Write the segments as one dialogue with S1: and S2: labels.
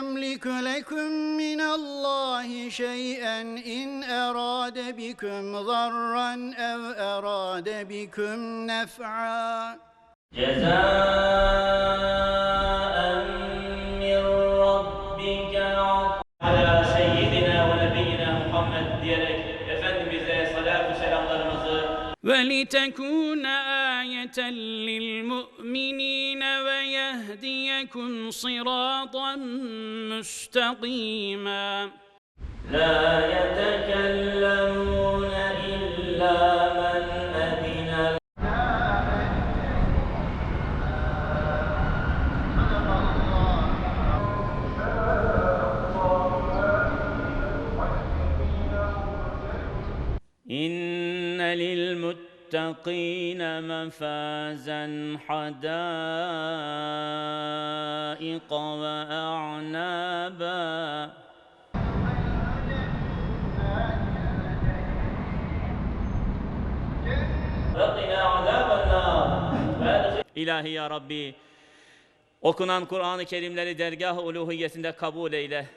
S1: يملك لكم من الله شيئا إن أراد بكم ضرا أو أراد بكم نفعا.
S2: جزاء من ربك على Efendimiz'e salatu selamlarımızı
S3: ولتكون للمؤمنين ويهديكم صراطا مستقيما.
S2: لا يتكلمون إلا من إن للمتقين مفازا حدائق وأعنابا وقنا عذاب النار وادخل İlahi ya Rabbi okunan Kur'an-ı Kerimleri dergah uluhiyetinde kabul eyle.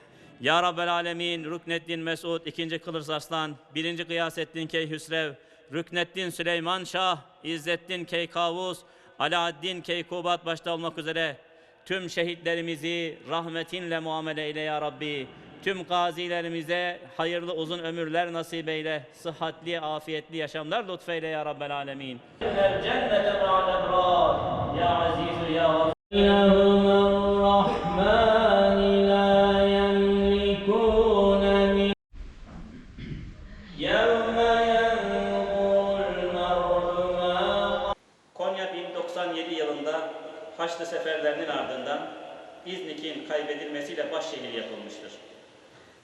S2: Ya Rabbel Alemin, Rükneddin Mesud, 2. Kılıç Arslan, 1. Gıyasettin Keyhüsrev, Rükneddin Süleyman Şah, İzzettin Keykavus, Alaaddin Keykubat başta olmak üzere tüm şehitlerimizi rahmetinle muamele eyle ya Rabbi. Tüm gazilerimize hayırlı uzun ömürler nasip eyle. Sıhhatli, afiyetli yaşamlar lütfeyle ya Rabbel Alemin. Cennete ma'al. Ya Azizu ya 1997 yılında Haçlı seferlerinin ardından İznik'in kaybedilmesiyle başşehir yapılmıştır.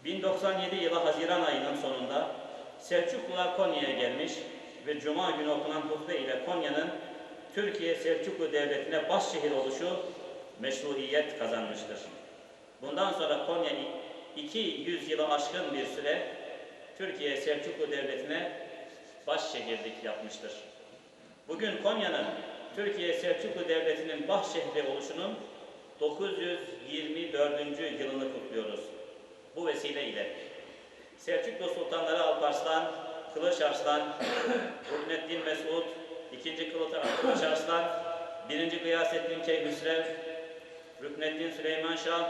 S2: 1097 yılı Haziran ayının sonunda Selçuklular Konya'ya gelmiş ve Cuma günü okunan hutbe ile Konya'nın Türkiye Selçuklu Devleti'ne başşehir oluşu meşruiyet kazanmıştır. Bundan sonra Konya 200 yılı aşkın bir süre Türkiye Selçuklu Devleti'ne başşehirlik yapmıştır. Bugün Konya'nın Türkiye Selçuklu Devleti'nin başşehri oluşunun 924. yılını kutluyoruz. Bu vesileyle Selçuklu Sultanları Alparslan, Kılıç Arslan, Rukneddin Mesud, 2. Kılıç Arslan, 1. Gıyasettin Keyhüsrev, Rükneddin Süleyman Şah,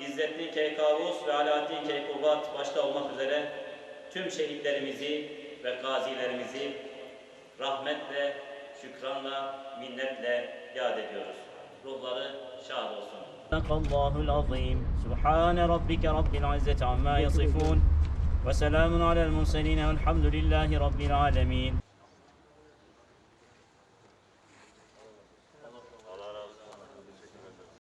S2: İzzettin Keykavus ve Alaaddin Keykubat başta olmak üzere tüm şehitlerimizi ve gazilerimizi rahmetle, şükranla, minnetle yad ediyoruz. Ruhları şad olsun. Sadakallahul azim. Subhane rabbike rabbil izzeti amma yasifun. Ve selamun alel murselin velhamdülillahi rabbil alemin.